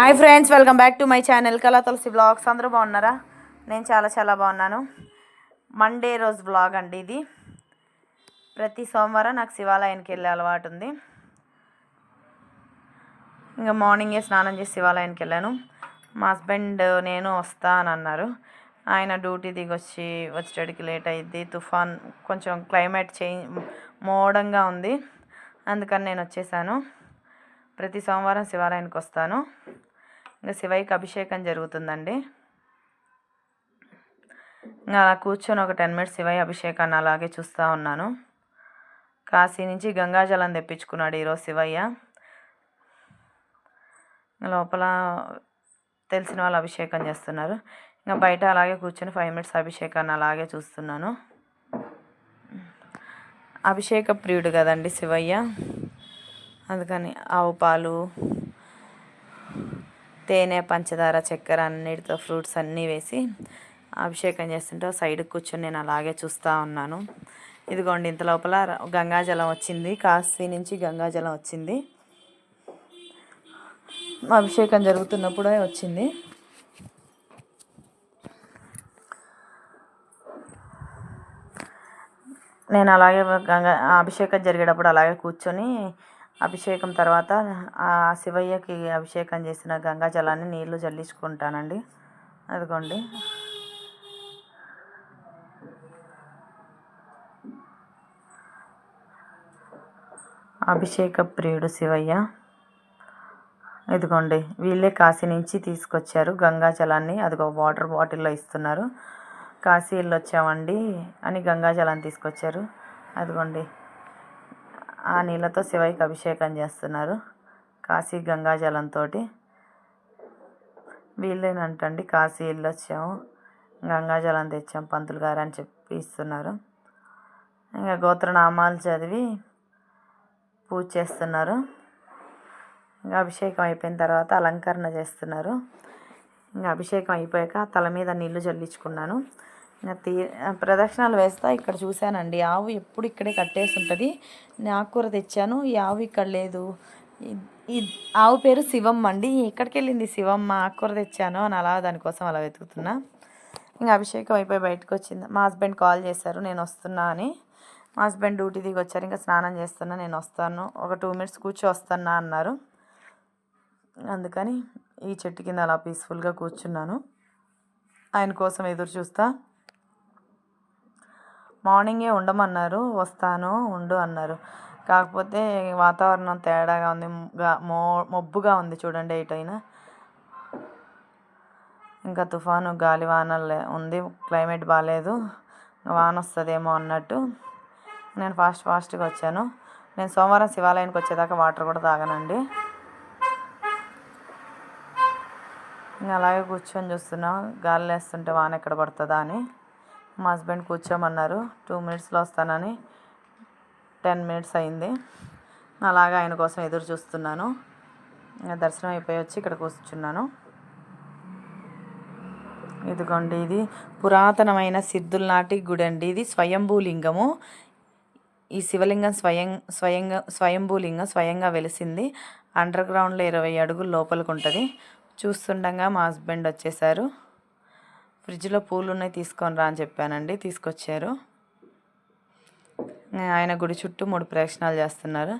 Hi friends welcome back to my channel Kala Tulasi blogs. అందరూ బాగున్నారా? నేను చాలా చాలా బాగున్నాను. మండే రోజు బ్లాగ్ అండి ఇది. ప్రతి సోమవారం నాకు శివాలయానికి వెళ్ళే అలవాటు ఉంది. ఇంకా మార్నింగే స్నానం చేసి శివాలయానికి వెళ్ళాను. మా హస్బెండ్ నేను వస్తా అని అన్నారు. ఆయన డ్యూటీ దిగి వచ్చి వచ్చేటడికి లేట్ అయ్యిద్ది. తుఫాన్ కొంచెం క్లైమేట్ చేంజ్ మోడంగా ఉంది. అందుకని నేను వచ్చేసాను. ప్రతి సోమవారం శివాలయానికి వస్తాను. ఇంకా శివయ్యకి అభిషేకం జరుగుతుందండి. ఇంకా అలా కూర్చొని ఒక టెన్ మినిట్స్ శివయ్య అభిషేకాన్ని అలాగే చూస్తూ ఉన్నాను. కాశీ నుంచి గంగాజలం తెప్పించుకున్నాడు ఈరోజు శివయ్య. లోపల తెలిసిన వాళ్ళు అభిషేకం చేస్తున్నారు. ఇంకా బయట అలాగే కూర్చొని ఫైవ్ మినిట్స్ అభిషేకాన్ని అలాగే చూస్తున్నాను. అభిషేక ప్రియుడు కదండి శివయ్య. అందుకని ఆవు పాలు తేనె పంచదార చక్కెర అన్నిటితో ఫ్రూట్స్ అన్నీ వేసి అభిషేకం చేస్తుంటే సైడ్కి కూర్చొని నేను అలాగే చూస్తూ ఉన్నాను. ఇదిగోండి ఇంత లోపల గంగాజలం వచ్చింది. కాశీ నుంచి గంగాజలం వచ్చింది. అభిషేకం జరుగుతున్నప్పుడే వచ్చింది. నేను అలాగే గంగా అభిషేకం జరిగేటప్పుడు అలాగే కూర్చొని అభిషేకం తర్వాత ఆ శివయ్యకి అభిషేకం చేసిన గంగా జలాన్ని నీళ్ళు చల్లించుకుంటానండి. అదిగోండి. అభిషేక ప్రియుడు శివయ్య. ఇదిగోండి. వీళ్ళే కాశీ నుంచి తీసుకొచ్చారు గంగా జలాన్ని. అదిగో వాటర్ బాటిల్లో ఇస్తున్నారు. కాశీ వెళ్ళొచ్చామండి అని గంగా జలాన్ని తీసుకొచ్చారు. అదిగోండి. ఆ నీళ్ళతో శివయ్యకి అభిషేకం చేస్తున్నారు. కాశీ గంగాజలంతో వీళ్ళేనంటండి కాశీ వెళ్ళొచ్చాము గంగాజలం తెచ్చాం పంతులు గారు అని చెప్పి ఇస్తున్నారు. ఇంకా గోత్రనామాలు చదివి పూజ చేస్తున్నారు. ఇంకా అభిషేకం అయిపోయిన తర్వాత అలంకరణ చేస్తున్నారు. ఇంకా అభిషేకం అయిపోయాక తల మీద నీళ్ళు చల్లించుకున్నాను. తీ ప్రదక్షిణాలు వేస్తా. ఇక్కడ చూశానండి. ఆవు ఎప్పుడు ఇక్కడే కట్టేసి ఉంటుంది ఆకుకూర తెచ్చాను. ఈ ఆవు ఇక్కడ లేదు. ఈ ఆవు పేరు శివమ్మ అండి. ఎక్కడికి వెళ్ళింది శివమ్మ? ఆకుకూర తెచ్చాను అని అలా దానికోసం అలా వెతుకుతున్నా. ఇంకా అభిషేకం అయిపోయి బయటకు వచ్చింది. మా హస్బెండ్ కాల్ చేశారు. నేను వస్తున్నా అని. మా హస్బెండ్ డ్యూటీ దిగి వచ్చారు. ఇంకా స్నానం చేస్తున్నా. నేను వస్తాను. ఒక టూ మినిట్స్ కూర్చో వస్తున్నా అన్నారు. అందుకని ఈ చెట్టు కింద అలా పీస్ఫుల్గా కూర్చున్నాను. ఆయన కోసం ఎదురు చూస్తా. మార్నింగే ఉండమన్నారు వస్తాను ఉండు అన్నారు. కాకపోతే వాతావరణం తేడాగా ఉంది మో మబ్బుగా ఉంది చూడండి ఎటైనా ఇంకా తుఫాను గాలి వానలు ఉంది క్లైమేట్ బాగాలేదు వాన వస్తుందేమో అన్నట్టు. నేను ఫాస్ట్ ఫాస్ట్గా వచ్చాను. నేను సోమవారం శివాలయానికి వచ్చేదాకా వాటర్ కూడా తాగనండి. ఇంకా అలాగే కూర్చొని చూస్తున్నాం గాలి వేస్తుంటే వాన ఎక్కడ పడుతుందా అని. మా హస్బెండ్ కూర్చోమన్నారు. టూ మినిట్స్లో వస్తానని టెన్ మినిట్స్ అయింది. అలాగా ఆయన కోసం ఎదురు చూస్తున్నాను. దర్శనం అయిపోయి వచ్చి ఇక్కడ కూర్చున్నాను. ఇదిగోండి ఇది పురాతనమైన సిద్ధుల నాటి గుడి అండి ఇది స్వయంభూలింగము. ఈ శివలింగం స్వయం స్వయంగా స్వయంభూలింగం స్వయంగా వెలిసింది. అండర్ గ్రౌండ్లో ఇరవై అడుగులు లోపలికి ఉంటుంది. చూస్తుండగా మా హస్బెండ్ వచ్చేసారు. ఫ్రిడ్జ్లో పూలు ఉన్నాయి తీసుకొని రా అని చెప్పానండి తీసుకొచ్చారు. ఆయన గుడి చుట్టూ మూడు ప్రదక్షిణాలు చేస్తున్నారు.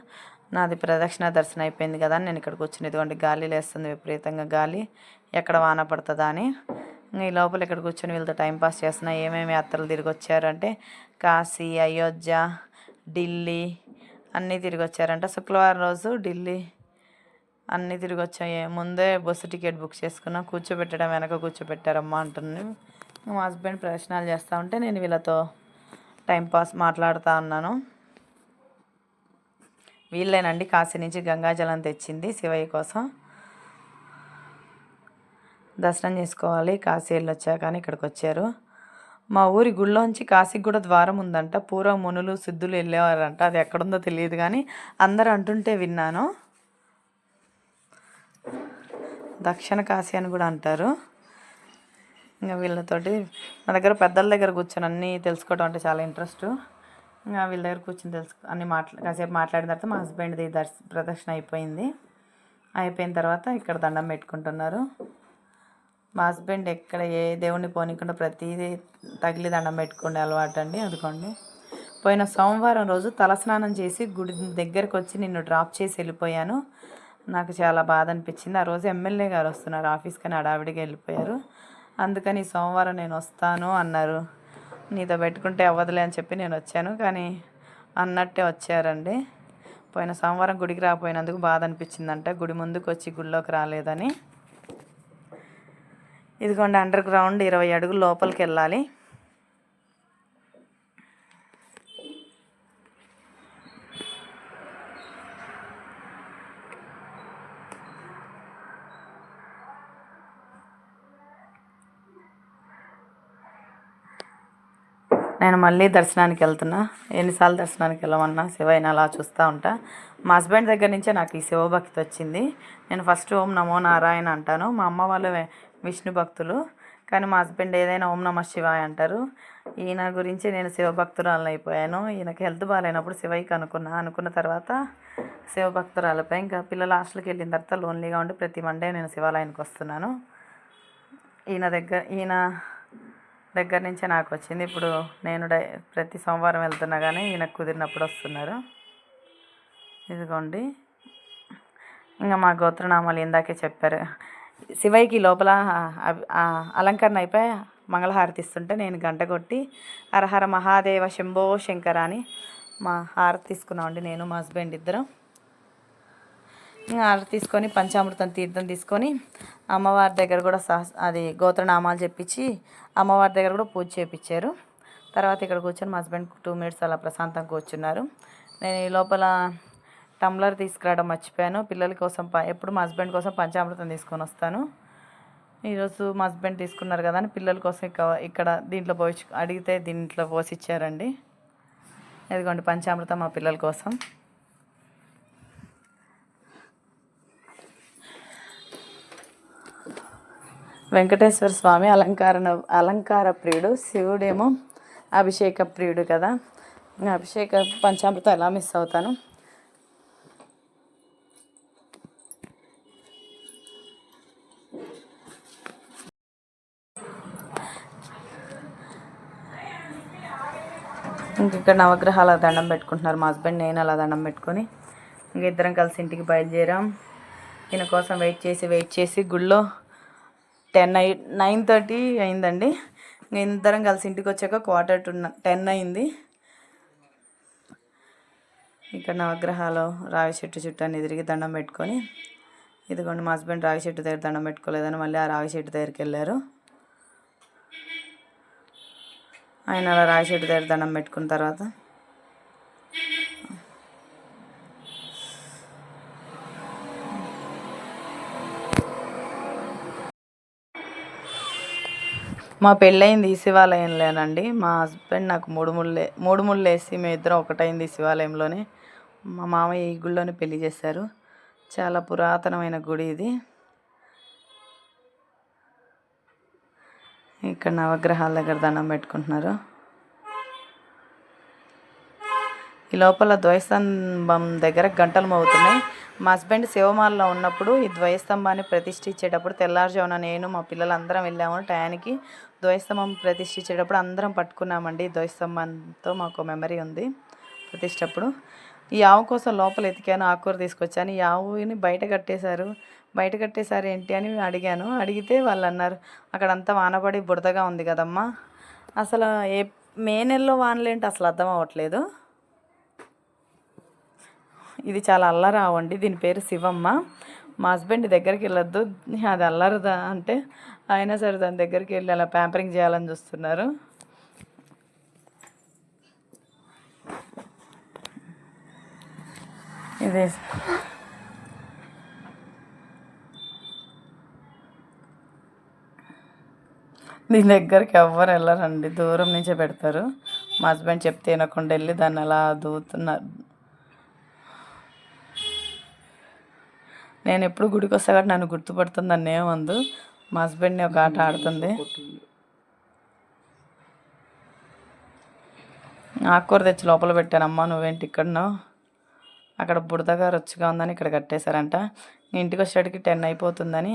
నాది ప్రదక్షిణ దర్శనం అయిపోయింది కదా నేను ఇక్కడికి వచ్చిన ఇదిగోండి గాలి లేస్తుంది విపరీతంగా గాలి. ఎక్కడ వాన పడుతుందా అని. ఈ లోపల ఇక్కడ కూర్చొని వీళ్ళతో టైంపాస్ చేస్తున్నా ఏమేమి యాత్రలు తిరిగి వచ్చారంటే కాశీ అయోధ్య ఢిల్లీ అన్నీ తిరిగి వచ్చారంట శుక్రవారం రోజు ఢిల్లీ అన్నీ తిరిగి వచ్చాయి ముందే బస్సు టికెట్ బుక్ చేసుకున్నా కూర్చోబెట్టడం వెనక కూర్చోబెట్టారమ్మా అంటుంది మా హస్బెండ్ ప్రశ్నలు చేస్తూ ఉంటే నేను వీళ్ళతో టైంపాస్ మాట్లాడుతూ ఉన్నాను వీళ్ళేనండి కాశీ నుంచి గంగాజలం తెచ్చింది శివయ్య కోసం. దర్శనం చేసుకోవాలి. కాశీ వెళ్ళి వచ్చాకని ఇక్కడికి వచ్చారు మా ఊరి గుళ్ళోంచి కాశీకి కూడా ద్వారం ఉందంట. పూర్వం మునులు సిద్ధులు వెళ్ళేవారంట. అది ఎక్కడుందో తెలియదు కానీ అందరూ అంటుంటే విన్నాను. దక్షిణ కాశీ అని కూడా అంటారు. ఇంకా వీళ్ళతోటి మా దగ్గర పెద్దల దగ్గర కూర్చొని అన్నీ తెలుసుకోవడం అంటే చాలా ఇంట్రెస్ట్. ఇంకా వీళ్ళ దగ్గర కూర్చొని తెలుసు అన్ని మాట్లా కాసేపు మాట్లాడిన తర్వాత మా హస్బెండ్ది దర్శ ప్రదర్శన అయిపోయింది. అయిపోయిన తర్వాత ఇక్కడ దండం పెట్టుకుంటున్నారు. మా హస్బెండ్ ఎక్కడ ఏ దేవుణ్ణి పోనీకుండా ప్రతిదీ తగిలి దండం పెట్టుకునే అలవాటు అండి అందుకోండి పోయిన సోమవారం రోజు తలస్నానం చేసి గుడి దగ్గరకు వచ్చి నిన్ను డ్రాప్ చేసి వెళ్ళిపోయాను. నాకు చాలా బాధ అనిపించింది ఆ రోజు ఎమ్మెల్యే గారు వస్తున్నారు. ఆఫీస్కి అని హడావిడిగా వెళ్ళిపోయారు. అందుకని సోమవారం నేను వస్తాను అన్నారు. నీతో పెట్టుకుంటే అవ్వదులే అని చెప్పి నేను వచ్చాను. కానీ అన్నట్టే వచ్చారండి. పోయిన సోమవారం గుడికి రాకపోయినందుకు బాధ అనిపించిందంట గుడి ముందుకు వచ్చి గుడిలోకి రాలేదని. ఇదిగోండి అండర్ గ్రౌండ్ ఇరవై అడుగులు లోపలికి వెళ్ళాలి. నేను మళ్ళీ దర్శనానికి వెళ్తున్నా. ఎన్నిసార్లు దర్శనానికి వెళ్ళమన్నా శివయ్యని అలా చూస్తూ ఉంటా. మా హస్బెండ్ దగ్గర నుంచే నాకు ఈ శివభక్తి వచ్చింది. నేను ఫస్ట్ ఓం నమో నారాయణ అంటాను. మా అమ్మ వాళ్ళు విష్ణు భక్తులు. కానీ మా హస్బెండ్ ఏదైనా ఓం నమ శివాయ అంటారు. ఈయన గురించి నేను శివభక్తురాలు అయిపోయాను. ఈయనకి హెల్త్ బాగాలేనప్పుడు శివయ్యకి అనుకున్నా. అనుకున్న తర్వాత శివభక్తురాలపై ఇంకా పిల్లల హాస్టల్కి వెళ్ళిన తర్వాత లోన్లీగా ఉండి ప్రతి మండే నేను శివాలయానికి వస్తున్నాను. ఈయన దగ్గర ఈయన దగ్గర నుంచే నాకు వచ్చింది ఇప్పుడు నేను డై ప్రతి సోమవారం వెళ్తున్నా కానీ ఈయనకు కుదిరినప్పుడు వస్తున్నారు. ఇదిగోండి. ఇంకా మా గోత్రనామాలు ఇందాకే చెప్పారు. శివయ్యకి లోపల అలంకరణ అయిపోయి మంగళహారతి ఇస్తుంటే నేను గంట కొట్టి హరహర మహాదేవ శంభో శంకర అని మా హారతి తీసుకున్నామండి. నేను మా హస్బెండ్ ఇద్దరం. ఇంకా తీసుకొని పంచామృతం తీర్థం తీసుకొని అమ్మవారి దగ్గర కూడా సహ అది గోత్రనామాలు చెప్పించి అమ్మవారి దగ్గర కూడా పూజ చేయించారు తర్వాత ఇక్కడ కూర్చొని మా హస్బెండ్ టూ మినిట్స్ అలా ప్రశాంతంగా కూర్చున్నారు. నేను ఈ లోపల టంబ్లర్ తీసుకురావడం మర్చిపోయాను. పిల్లల కోసం ప ఎప్పుడు మా హస్బెండ్ కోసం పంచామృతం తీసుకొని వస్తాను. ఈరోజు మా హస్బెండ్ తీసుకున్నారు కదా అని పిల్లల కోసం ఇక్కడ దీంట్లో పోసి అడిగితే దీంట్లో పోసి ఇచ్చారండి. ఇదిగోండి పంచామృతం మా పిల్లల కోసం. వెంకటేశ్వర స్వామి అలంకారణ అలంకార ప్రియుడు. శివుడేమో అభిషేక ప్రియుడు కదా. అభిషేక పంచామృతం ఎలా మిస్ అవుతాను? ఇంకా ఇక్కడ నవగ్రహాల దండం పెట్టుకుంటున్నారు. మా హస్బెండ్ నేను అలా దండం పెట్టుకొని ఇంక ఇద్దరం కలిసి ఇంటికి బయలుదేరాం. ఈయన కోసం వెయిట్ చేసి వెయిట్ చేసి గుళ్ళో టెన్ అయి నైన్ థర్టీ అయిందండి. ఇంక ఇద్దరం కలిసి ఇంటికి వచ్చాక క్వార్టర్ టు టెన్ అయింది. ఇక్కడ నవగ్రహాలు రావి చెట్టు చుట్టూ అన్ని తిరిగి దండం పెట్టుకొని ఇదిగోండి మా హస్బెండ్ రావి చెట్టు దగ్గర దండం పెట్టుకోలేదని మళ్ళీ ఆ రావి చెట్టు దగ్గరికి వెళ్ళారు. ఆయన అలా రావి చెట్టు దగ్గర దండం పెట్టుకున్న తర్వాత మా పెళ్ళయింది ఈ శివాలయంలోనండి. మా హస్బెండ్ నాకు మూడు ముళ్ళే మూడు ముళ్ళు వేసి మేము ఇద్దరం ఒకటైంది ఈ శివాలయంలోనే. మా మామయ్య ఈ గుడిలోనే పెళ్ళి చేశారు. చాలా పురాతనమైన గుడి ఇది. ఇక్కడ నవగ్రహాల దగ్గర దండం పెట్టుకుంటున్నారు. ఈ లోపల ద్వయస్తంభం దగ్గర గంటలు మోగుతున్నాయి. మా హస్బెండ్ శివమాలలో ఉన్నప్పుడు ఈ ద్వయస్తంభాన్ని ప్రతిష్ఠించేటప్పుడు తెల్లారుజామున నేను మా పిల్లలందరం వెళ్ళాము టయానికి. ద్వైస్తంభం ప్రతిష్ఠించేటప్పుడు అందరం పట్టుకున్నామండి. ద్వైస్తంభంతో మాకు మెమరీ ఉంది ప్రతిష్టప్పుడు. ఈ ఆవు కోసం లోపల ఎతికాను ఆకుకూర తీసుకొచ్చాను. ఈ ఆవుని బయట కట్టేశారు. బయట కట్టేశారు ఏంటి అని అడిగాను. అడిగితే వాళ్ళు అన్నారు అక్కడంతా వానపడి బురదగా ఉంది కదమ్మా. అసలు ఏ మే నెలలో వానలేంటి? అసలు అర్థం అవ్వట్లేదు. ఇది చాలా అల్లరావండి దీని పేరు శివమ్మ. మా హస్బెండ్ దగ్గరికి వెళ్ళొద్దు. అది అల్లరదా అంటే అయినా సరే దాని దగ్గరికి వెళ్ళి అలా ప్యాంపరింగ్ చేయాలని చూస్తున్నారు. ఇదే దీని దగ్గరికి ఎవ్వరు వెళ్ళరండి దూరం నుంచే పెడతారు. మా హస్బెండ్ చెప్తే వినకుండా వెళ్ళి దాన్ని అలా దూతున్నారు నేను ఎప్పుడు గుడికి వస్తా కాబట్టి నన్ను గుర్తుపడుతుంది అన్న ఏమందు మా హస్బెండ్ని ఒక ఆట ఆడుతుంది. ఆకుకూర తెచ్చి లోపల పెట్టానమ్మా నువ్వేంటి ఇక్కడనో అక్కడ బుడదగా రుచిగా ఉందని ఇక్కడ కట్టేశారంట. ఇంటికి వచ్చేటికి టెన్ అయిపోతుందని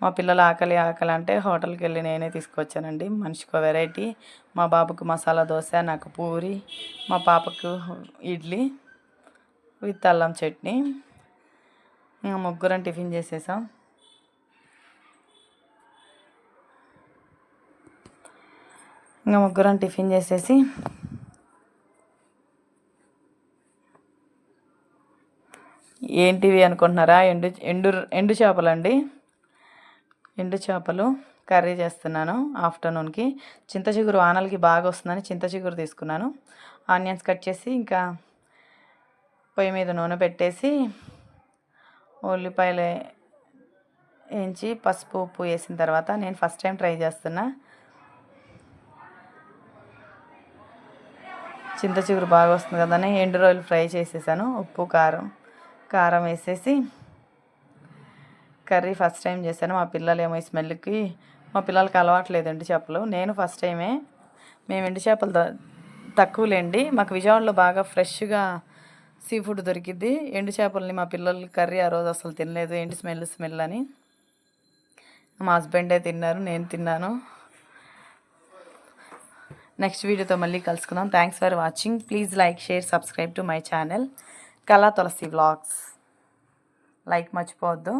మా పిల్లలు ఆకలి ఆకలి అంటే హోటల్కి వెళ్ళి నేనే తీసుకొచ్చానండి. మనిషికి వెరైటీ. మా బాబుకు మసాలా దోశ నాకు పూరి మా పాపకు ఇడ్లీ విత్ అల్లం చట్నీ. ఇంకా ముగ్గురం టిఫిన్ చేసేసాం. ఇంకా ముగ్గురం టిఫిన్ చేసేసి ఏంటివి అనుకుంటున్నారా? ఎండు ఎండు ఎండు చేపలండి. ఎండు చేపలు కర్రీ చేస్తున్నాను ఆఫ్టర్నూన్కి. చింత చిగురు ఆనలకి బాగా వస్తుందని చింత చిగురు తీసుకున్నాను. ఆనియన్స్ కట్ చేసి ఇంకా పొయ్యి మీద నూనె పెట్టేసి ఉల్లిపాయలు వేయించి పసుపు ఉప్పు వేసిన తర్వాత నేను ఫస్ట్ టైం ట్రై చేస్తున్నా. చింత చిగురు బాగా వస్తుంది కదని ఎండు రోజులు ఫ్రై చేసేసాను ఉప్పు కారం కారం వేసేసి కర్రీ ఫస్ట్ టైం చేశాను. మా పిల్లలు ఏమో ఈ స్మెల్కి మా పిల్లలకి అలవాట్లేదు ఎండు చేపలు. నేను ఫస్ట్ టైమే మేము ఎండు చేపలు తక్కువలేండి. మాకు విజయవాడలో బాగా ఫ్రెష్గా సీ ఫుడ్ దొరికిద్ది. ఎండు చేపల్ని మా పిల్లలు కర్రీ ఆ రోజు అసలు తినలేదు. ఎండు స్మెల్ స్మెల్ అని మా హస్బెండే తిన్నారు నేను తిన్నాను. నెక్స్ట్ వీడియోతో మళ్ళీ కలుసుకుందాం. Thanks for watching please like share subscribe to my channel Kala Tulasi vlogs like మర్చిపోవద్దు.